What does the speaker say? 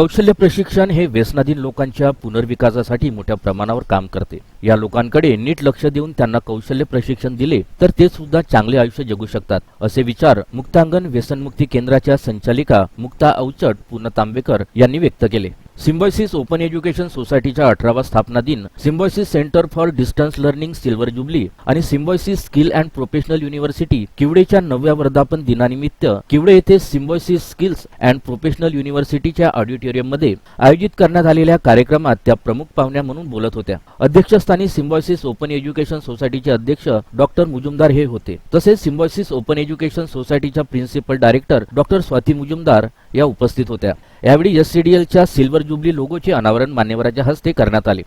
कौशल्य प्रशिक्षण हे व्यसनाधीन लोकांच्या पुनर्विकासासाठी मोठ्या प्रमाणावर काम करते. या लोकांकडे नीट लक्ष देऊन त्यांना कौशल्य प्रशिक्षण दिले तर ते सुद्धा चांगले आयुष्य जगू शकतात. असे विचार मुक्तांगण व्यसनमुक्ती केंद्राच्या संचालिका मुक्ता अवचट पूर्ण तांबेकर यांनी व्यक्त केले. सिम्बॉयसिस ओपन एज्युकेशन सोसायटीच्या अठरावा स्थापना दिन Symbiosis centre for distance learning silver jubilee आणि Symbiosis skill and professional university किवडेच्या नवव्या वर्धापन दिनानिमित्त किवडे येथे सिम्बॉयसिस स्किल्स अँड प्रोफेशनल युनिव्हर्सिटीच्या ऑडिटोरियममध्ये आयोजित करण्यात आलेल्या कार्यक्रमात त्या प्रमुख पाहुण्या म्हणून बोलत होत्या. अध्यक्षस्थानी सिम्बॉयसिस ओपन एज्युकेशन सोसायटीचे अध्यक्ष डॉक्टर मुजुमदार हे होते. तसेच सिम्बॉयसिस ओपन एज्युकेशन सोसायटीच्या principal director doctor Swati Mujumdar या उपस्थित होत्या. यावेळी एससीडीएलच्या सिल्वर जुबली लोगोचे अनावरण मान्यवराच्या हस्ते करण्यात आले.